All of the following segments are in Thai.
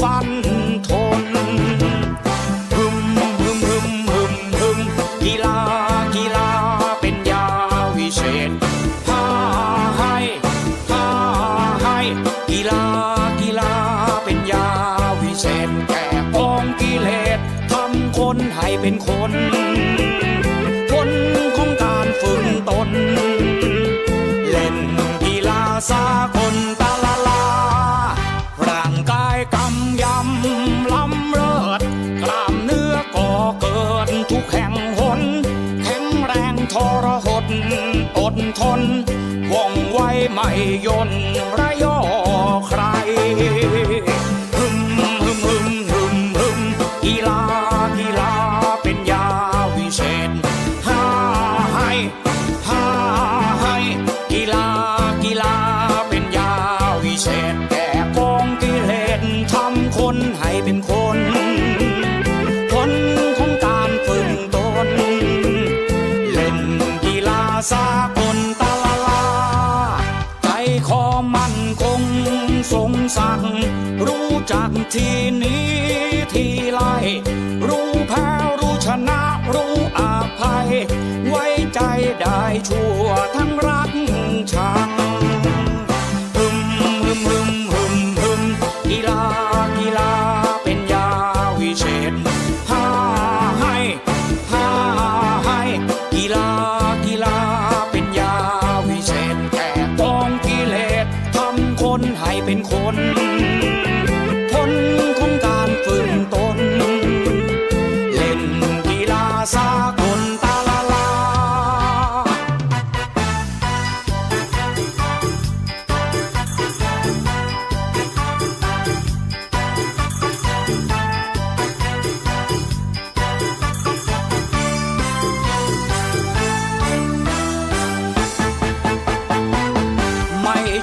ฟันทนฮึมฮึมฮึมฮึมฮึมกีฬากีฬาเป็นยาวิเศษพาให้พาให้กีฬากีฬาเป็นยาวิเศษแก่กองกิเลสทำคนให้เป็นคนคนของการฝึกตน เล่นกีฬาสากลต ยนต์ ขอมั่นคงสงสักรู้จักทีนี้ทีไรรู้แพ้รู้ชนะรู้อภัย ไว้ใจได้ชั่วทั้งรักชังฮึมฮึมฮึมฮึมฮึมอีลา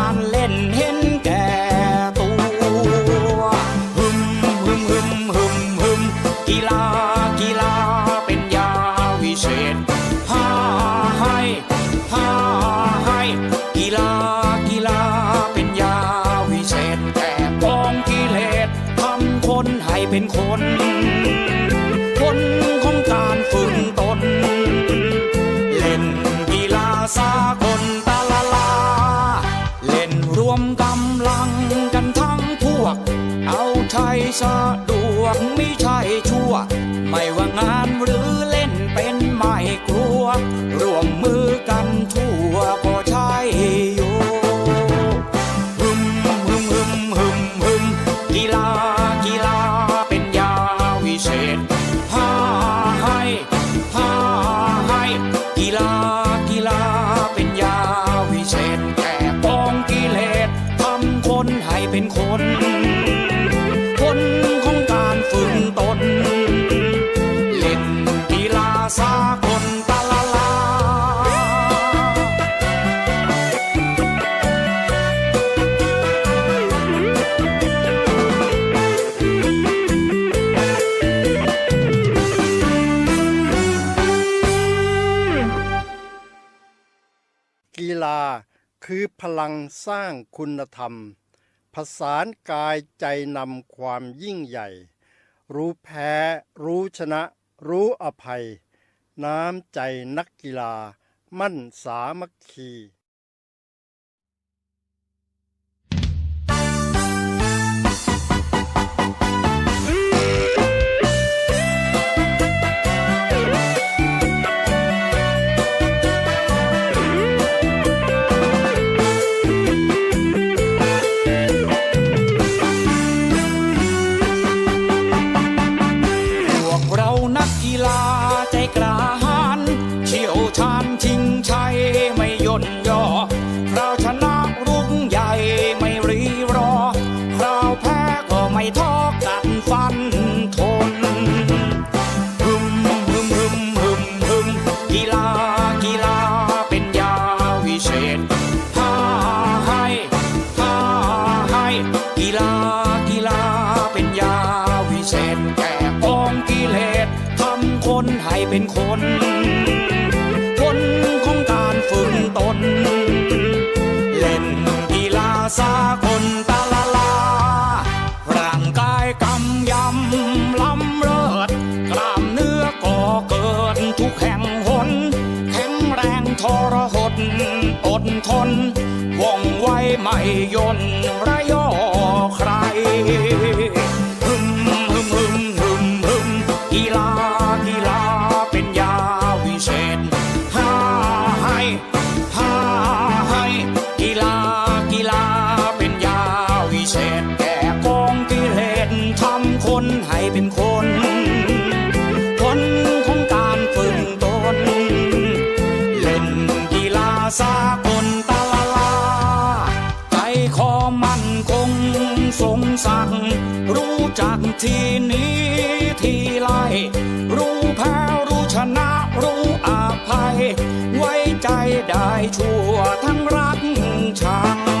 า เป็นคน คนของการฝึกตน เล่นกีฬาสากลตาลาลา เล่นรวมกำลังกันทั้งพวก เอาใช้สะดวกไม่ใช่ชั่ว ไม่ว่างานหรือเล่นเป็นไม่กลัวรวมมือกันทั่ว คือพลังสร้างคุณธรรม ผสานกายใจนำความยิ่งใหญ่ รู้แพ้ รู้ชนะ รู้อภัย น้ำใจนักกีฬา มั่นสามัคคี ดอดทนว่องไวไม่ย่นระยอใคร รงสั่งรู้จักทีนี้ทีไรรู้แพ้รู้ชนะรู้อาภัย ไว้ใจได้ชั่วทั้งรักชัง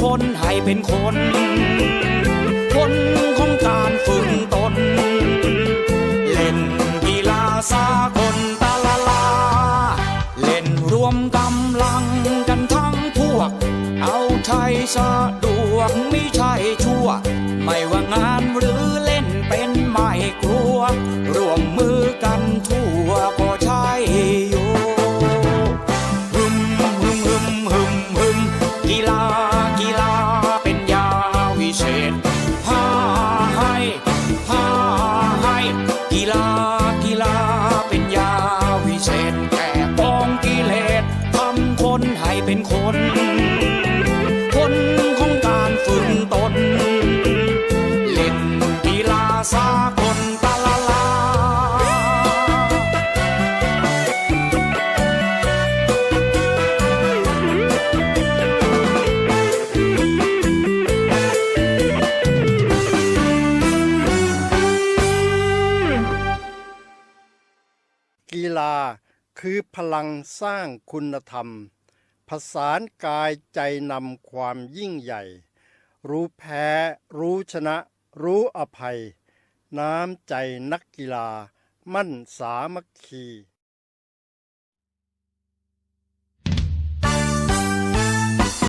ทำคนให้เป็นคน คนของการฝึกตน เล่นกีฬาสากลตาลาลา เล่นรวมกำลังกันทั้งพวก เอาใจสะดวกไม่ใช่ชั่ว ไม่ว่างานหรือ คือพลังสร้างคุณธรรม ผสานกายใจนำความยิ่งใหญ่ รู้แพ้ รู้ชนะ รู้อภัย น้ำใจนักกีฬา มั่นสามัคคี